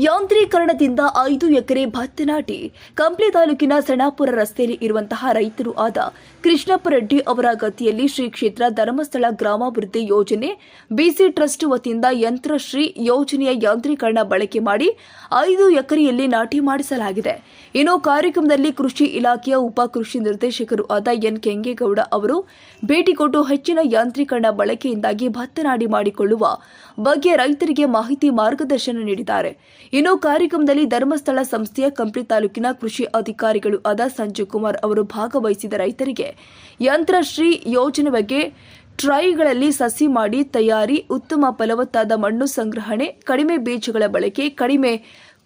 ಯಾಂತ್ರೀಕರಣದಿಂದ ಐದು ಎಕರೆ ಭತ್ತ ನಾಟಿ. ಕಂಪ್ಲಿ ತಾಲೂಕಿನ ಸಣಾಪುರ ರಸ್ತೆಯಲ್ಲಿ ಇರುವಂತಹ ರೈತರು ಆದ ಕೃಷ್ಣಪ್ಪ ರೆಡ್ಡಿ ಅವರ ಗತಿಯಲ್ಲಿ ಶ್ರೀ ಕ್ಷೇತ್ರ ಧರ್ಮಸ್ಥಳ ಗ್ರಾಮಾಭಿವೃದ್ಧಿ ಯೋಜನೆ ಬಿಸಿ ಟ್ರಸ್ಟ್ ವತಿಯಿಂದ ಯಂತ್ರಶ್ರೀ ಯೋಜನೆಯ ಯಾಂತ್ರೀಕರಣ ಬಳಕೆ ಮಾಡಿ ಐದು ಎಕರೆಯಲ್ಲಿ ನಾಟಿ ಮಾಡಿಸಲಾಗಿದೆ. ಇನ್ನು ಕಾರ್ಯಕ್ರಮದಲ್ಲಿ ಕೃಷಿ ಇಲಾಖೆಯ ಉಪ ಕೃಷಿ ನಿರ್ದೇಶಕರು ಆದ ಎನ್ ಕೆಂಗೇಗೌಡ ಅವರು ಭೇಟಿ ಕೊಟ್ಟು ಹೆಚ್ಚಿನ ಯಾಂತ್ರೀಕರಣ ಬಳಕೆಯಿಂದಾಗಿ ಭತ್ತ ನಾಡಿ ಮಾಡಿಕೊಳ್ಳುವ ಬಗ್ಗೆ ರೈತರಿಗೆ ಮಾಹಿತಿ ಮಾರ್ಗದರ್ಶನ ನೀಡಿದ್ದಾರೆ. ಇನ್ನು ಕಾರ್ಯಕ್ರಮದಲ್ಲಿ ಧರ್ಮಸ್ಥಳ ಸಂಸ್ಥೆಯ ಕಂಪ್ಲಿ ತಾಲೂಕಿನ ಕೃಷಿ ಅಧಿಕಾರಿಗಳು ಆದ ಸಂಜೀವ್ ಕುಮಾರ್ ಅವರು ಭಾಗವಹಿಸಿದ ರೈತರಿಗೆ ಯಂತ್ರಶ್ರೀ ಯೋಜನೆ ಬಗ್ಗೆ ಟ್ರೈಗಳಲ್ಲಿ ಸಸಿ ಮಾಡಿ ತಯಾರಿ, ಉತ್ತಮ ಫಲವತ್ತಾದ ಮಣ್ಣು ಸಂಗ್ರಹಣೆ, ಕಡಿಮೆ ಬೀಜಗಳ ಬಳಕೆ, ಕಡಿಮೆ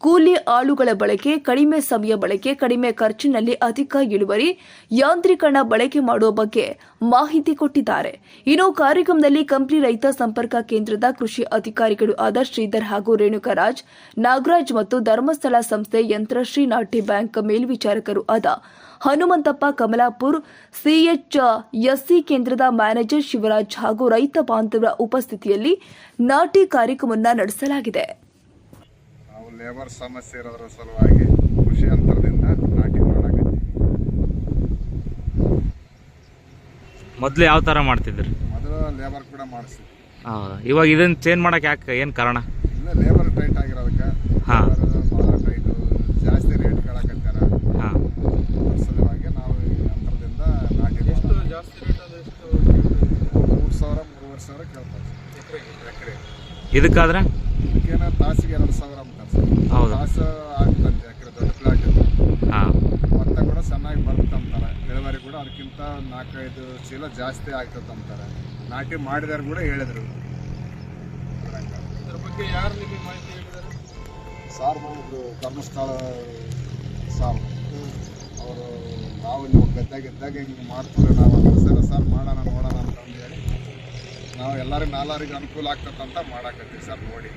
ಕೂಲಿ ಆಳುಗಳ ಬಳಕೆ, ಕಡಿಮೆ ಸಮಯ ಬಳಕೆ, ಕಡಿಮೆ ಖರ್ಚಿನಲ್ಲಿ ಅಧಿಕ ಇಳುವರಿ, ಯಾಂತ್ರೀಕರಣ ಬಳಕೆ ಮಾಡುವ ಬಗ್ಗೆ ಮಾಹಿತಿ ಕೊಟ್ಟಿದ್ದಾರೆ. ಇನ್ನು ಕಾರ್ಯಕ್ರಮದಲ್ಲಿ ಕಂಪ್ಲಿ ರೈತ ಸಂಪರ್ಕ ಕೇಂದ್ರದ ಕೃಷಿ ಅಧಿಕಾರಿಗಳು ಆದ ಶ್ರೀಧರ್ ಹಾಗೂ ರೇಣುಕರಾಜ್, ನಾಗರಾಜ್ ಮತ್ತು ಧರ್ಮಸ್ಥಳ ಸಂಸ್ಥೆ ಯಂತ್ರಶ್ರೀ ನಾಟಿ ಬ್ಯಾಂಕ್ ಮೇಲ್ವಿಚಾರಕರು ಆದ ಹನುಮಂತಪ್ಪ ಕಮಲಾಪುರ್ ಸಿಎಚ್ ಎಸ್ಸಿ ಕೇಂದ್ರದ ಮ್ಯಾನೇಜರ್ ಶಿವರಾಜ್ ಹಾಗೂ ರೈತ ಬಾಂಧವರ ಉಪಸ್ಥಿತಿಯಲ್ಲಿ ನಾಟಿ ಕಾರ್ಯಕ್ರಮವನ್ನು ನಡೆಸಲಾಗಿದೆ. ಲೇಬರ್ ಸಮಸ್ಯೆ ಇರೋದ್ರ ಸಲುವಾಗಿ ಕೃಷಿ ಯಂತ್ರದಿಂದ ನಾಟಿ ಮಾಡಕತ್ತೀವಿ ಮೊದಲು ಯಾವ ಥರ ಮಾಡ್ತಿದ್ರಿ? ಮೊದಲು ಲೇಬರ್ ಕೂಡ ಮಾಡಿಸ್ತೀವಿ ಹೌದಾ? ಇವಾಗ ಇದನ್ನ ಚೇಂಜ್ ಮಾಡಕ್ಕೆ ಯಾಕೆ ಏನು ಕಾರಣ? ಇಲ್ಲ ಲೇಬರ್ ಟೈಟ್ ಆಗಿರೋದಕ್ಕೆ. ಹಾಂ. ಭಾಳ ಟೈಟು ಜಾಸ್ತಿ ರೇಟ್ ಕೇಳಕತ್ತಾರ. ಹಾಂ. ಅದ್ರ ಸಲುವಾಗಿ ನಾವು ಈ ಯಂತ್ರದಿಂದ ನಾಟಿ ಜಾಸ್ತಿ ಮೂರು ಸಾವಿರ ಮೂರುವರೆ ಸಾವಿರ ಕೇಳ್ತಾರೆ. ಎಕರೆ. ಇದಕ್ಕಾದ್ರೆ? ಇದಕ್ಕೇನ ತಾಸಿಗೆ ಎರಡು ಸಾವಿರ ಹೌದಾ? ತಾಸು ಆಗ್ತಂತೆ ಎಕರೆ ದೊಡ್ಡ ಪ್ಲಾಟ್ ಹಾಂ. ಭತ್ತ ಕೂಡ ಚೆನ್ನಾಗಿ ಬರುತ್ತೆ ಅಂತಾರೆ. ಇಳುವರಿ ಕೂಡ ಅದಕ್ಕಿಂತ ನಾಲ್ಕೈದು ಚೀಲ ಜಾಸ್ತಿ ಆಗ್ತದೆ ಅಂತಾರೆ. ನಾಟಿ ಮಾಡಿದಾರು ಕೂಡ ಹೇಳಿದ್ರು. ಅದ್ರ ಬಗ್ಗೆ ಯಾರು ನಿಮಗೆ ಮಾಹಿತಿ ಹೇಳಿದ್ದಾರೆ? ಸಾರ್ ಬಂದಿದ್ರು ಧರ್ಮಸ್ಥಳ ಸಾರ್. ಅವರು ನಾವು ನೀವು ಗದ್ದಾಗಿದ್ದಾಗ ಹಿಂಗೆ ಮಾಡ್ತೀವಿ ನಾವು ಸಲ ಸರ್ ಮಾಡೋಣ ನೋಡೋಣ ಅಂತಂದು ಹೇಳಿ ನಾವು ಎಲ್ಲರಿಗೂ ನಾಲ್ವರಿಗೆ ಅನುಕೂಲ ಆಗ್ತದೆ ಅಂತ ಮಾಡಾಕತ್ತೀವಿ ಸರ್ ನೋಡಿ.